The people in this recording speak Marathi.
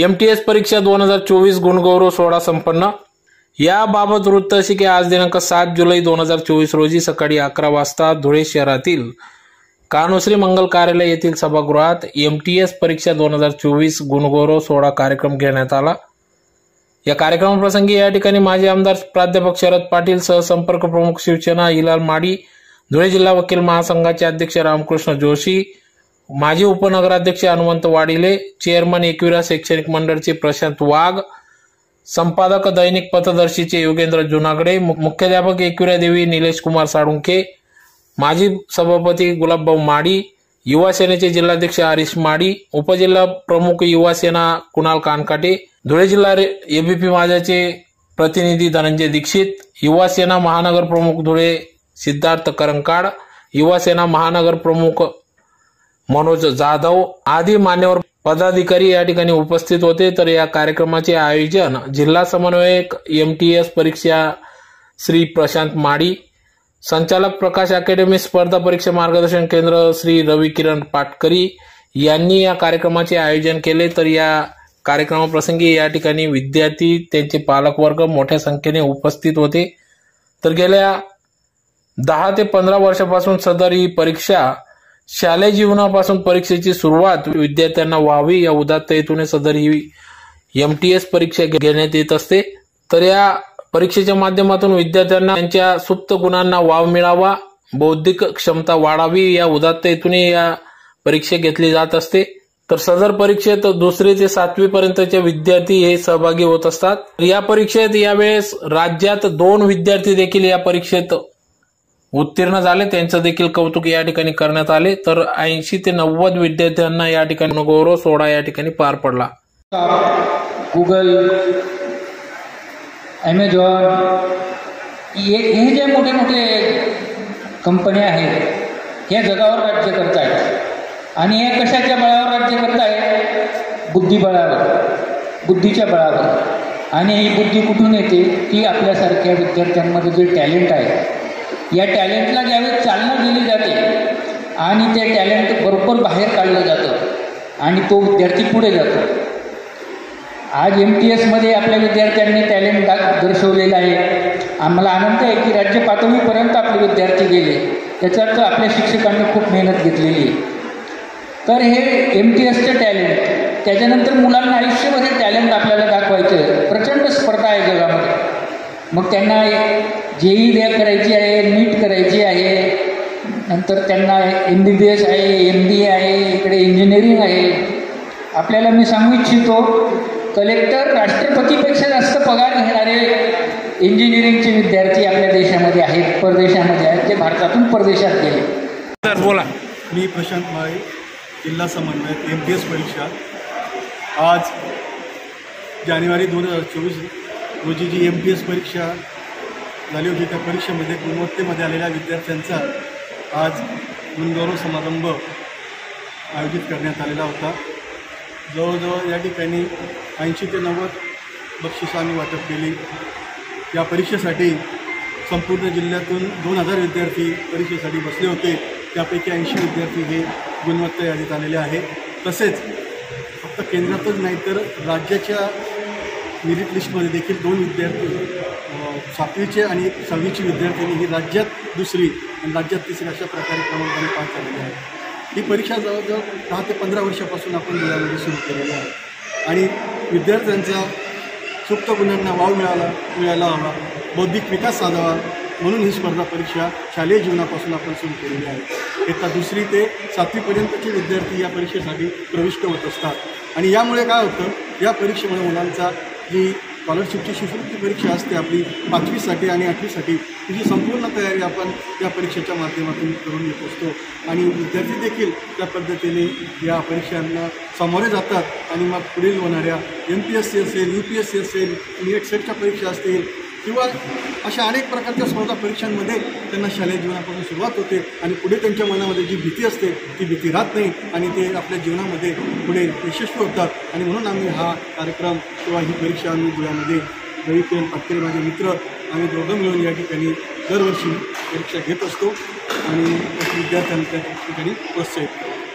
एम टी एस परीक्षा दोन हजार चोवीस गुणगौरव सोहळा संपन्न. याबाबत वृत्त असे की आज दिनांक सात जुलै दोन हजार चोवीस रोजी सकाळी अकरा वाजता धुळे शहरातील कानुश्री मंगल कार्यालय येथील सभागृहात एम टी एस परीक्षा दोन हजार चोवीस गुणगौरव सोहळा कार्यक्रम घेण्यात आला. या कार्यक्रमाप्रसंगी या ठिकाणी माजी आमदार प्राध्यापक शरद पाटील सहसंपर्क प्रमुख शिवसेना इलाल माडी धुळे जिल्हा वकील महासंघाचे अध्यक्ष रामकृष्ण जोशी माजी उपनगराध्यक्ष हनुमंत वाडिले चेअरमन एकविरा शैक्षणिक मंडळचे प्रशांत वाघ संपादक दैनिक पथदर्शीचे योगेंद्र जुनागडे मु- मुख्याध्यापक एकविरा देवी निलेश कुमार साळुंखे माजी सभापती गुलाबभाऊ माडी युवा सेनेचे जिल्हाध्यक्ष हरीश माडी उपजिल्हा प्रमुख युवा सेना कुणाल कानकाटे धुळे जिल्हा एबीपी माझ्याचे प्रतिनिधी धनंजय दीक्षित युवा सेना महानगर प्रमुख धुळे सिद्धार्थ करंकाड युवा सेना महानगर प्रमुख मनोज जाधव आदी मान्यवर पदाधिकारी या ठिकाणी उपस्थित होते. तर या कार्यक्रमाचे आयोजन जिल्हा समन्वयक एम टी एस परीक्षा श्री प्रशांत माडी संचालक प्रकाश अकॅडमी स्पर्धा परीक्षा मार्गदर्शन केंद्र श्री रवी किरण पाटकरी यांनी या कार्यक्रमाचे आयोजन केले. तर या कार्यक्रमाप्रसंगी या ठिकाणी विद्यार्थी त्यांचे पालकवर्ग मोठ्या संख्येने उपस्थित होते. तर गेल्या दहा ते पंधरा वर्षापासून सदर ही परीक्षा शालेय जीवनापासून परीक्षेची सुरुवात विद्यार्थ्यांना व्हावी. या उदात्त हेतूने सदर ही एम टी एस परीक्षा घेण्यात येत असते. तर या परीक्षेच्या माध्यमातून विद्यार्थ्यांना त्यांच्या सुप्त गुणांना वाव मिळावा बौद्धिक क्षमता वाढावी या उदात्त हेतूने या परीक्षा घेतली जात असते. तर सदर परीक्षेत दुसरे ते सातवी पर्यंतचे विद्यार्थी हे सहभागी होत असतात. या परीक्षेत यावेळेस राज्यात दोन विद्यार्थी देखील या परीक्षेत उत्तीर्ण झाले त्यांचं देखील कौतुक या ठिकाणी करण्यात आले. तर ऐंशी ते नव्वद विद्यार्थ्यांना या ठिकाणी गौरव सोहळा या ठिकाणी पार पडला. गुगल ॲमेझॉन हे हे जे मोठे मोठे कंपन्या आहेत या जगावर राज्य करत आहेत आणि हे कशाच्या बळावर राज्य करत आहेत बुद्धिबळावर बुद्धीच्या बळावर. आणि ही बुद्धी कुठून येते? ती आपल्यासारख्या विद्यार्थ्यांमध्ये जे टॅलेंट आहे या टॅलेंटला ज्यावेळेस चालना दिली जाते आणि ते टॅलेंट बरोबर बाहेर काढलं जातं आणि तो विद्यार्थी पुढे जातो. आज एम टी एसमध्ये आपल्या विद्यार्थ्यांनी टॅलेंट दा दर्शवलेलं आहे. आम्हाला आनंद आहे की राज्य पातळीपर्यंत आपले विद्यार्थी गेले. त्याचा अर्थ आपल्या शिक्षकांनी खूप मेहनत घेतलेली आहे. तर हे एम टी एसचं टॅलेंट त्याच्यानंतर मुलांना आयुष्यभर हे टॅलेंट आपल्याला दाखवायचं प्रचंड स्पर्धा आहे जगामध्ये. मग त्यांना जेई द्या करायची आहे नीट करायची आहे. नंतर त्यांना एम बी बी एस आहे एम बी ए आहे इकडे इंजिनिअरिंग आहे. आपल्याला मी सांगू इच्छितो कलेक्टर राष्ट्रपतीपेक्षा जास्त पगार घेणारे इंजिनिअरिंगचे विद्यार्थी आपल्या देशामध्ये आहेत परदेशामध्ये आहेत ते भारतातून परदेशात गेले. तर बोला. मी प्रशांत माळे जिल्हा समन्वयक एम टी एस परीक्षा. आज जानेवारी दोन हजार चोवीस रोजी जी एम टी एस परीक्षा झाली होती. त्या परीक्षेमध्ये गुणवत्तेमध्ये आलेल्या विद्यार्थ्यांचा आज गुणगौरव समारंभ आयोजित करण्यात आलेला होता. जवळजवळ या ठिकाणी ऐंशी ते नव्वद बक्षिसं आम्ही वाटप केली. या परीक्षेसाठी संपूर्ण जिल्ह्यातून दोन हजार विद्यार्थी परीक्षेसाठी बसले होते. त्यापैकी ऐंशी विद्यार्थी हे गुणवत्ता यादीत आलेले आहे तसेच फक्त केंद्रातच नाही तर राज्याच्या मेरिट लिस्टमध्ये देखील दोन विद्यार्थी सातवीचे आणि सहावीची विद्यार्थ्यांनी ही राज्यात दुसरी आणि राज्यात तिसरी अशा प्रकारे क्रमांकाने पास झालेली आहे. ही परीक्षा जवळजवळ दहा ते पंधरा वर्षापासून आपण जिल्ह्यामध्ये सुरू केलेली आहे. आणि विद्यार्थ्यांचा सुप्त गुणांना वाव मिळाला मिळायला हवा. बौद्धिक विकास साधावा म्हणून ही स्पर्धा परीक्षा शालेय जीवनापासून आपण सुरू केलेली आहे. इयत्ता दुसरी ते सातवीपर्यंतचे विद्यार्थी या परीक्षेसाठी प्रविष्ट होत असतात. आणि यामुळे काय होतं? या परीक्षेमुळे मुलांचा जी स्कॉलरशिपची शिष्यवृत्ती परीक्षा असते आपली पाचवीसाठी आणि आठवीसाठी. तिची संपूर्ण तयारी आपण या परीक्षेच्या माध्यमातून करून येत असतो. आणि विद्यार्थी देखील त्या पद्धतीने या परीक्षांना सामोरे जातात. आणि मग पुढील होणाऱ्या एम पी एस सी असेल यू पी एस सी असेल नेट सेटच्या परीक्षा असतील. किंवा अशा अनेक प्रकारच्या स्पर्धा परीक्षांमध्ये त्यांना शालेय जीवनापासून सुरुवात होते आणि पुढे त्यांच्या मनामध्ये जी भीती असते ती भीती राहत नाही आणि ते आपल्या जीवनामध्ये पुढे यशस्वी होतात. आणि म्हणून आम्ही हा कार्यक्रम किंवा ही परीक्षा आम्ही धुळ्यामध्ये रवी किरण पाटकरे माझे मित्र आम्ही दोघं मिळून या ठिकाणी दरवर्षी परीक्षा घेत असतो आणि विद्यार्थ्यांना त्या ठिकाणी प्रोत्साहित करतो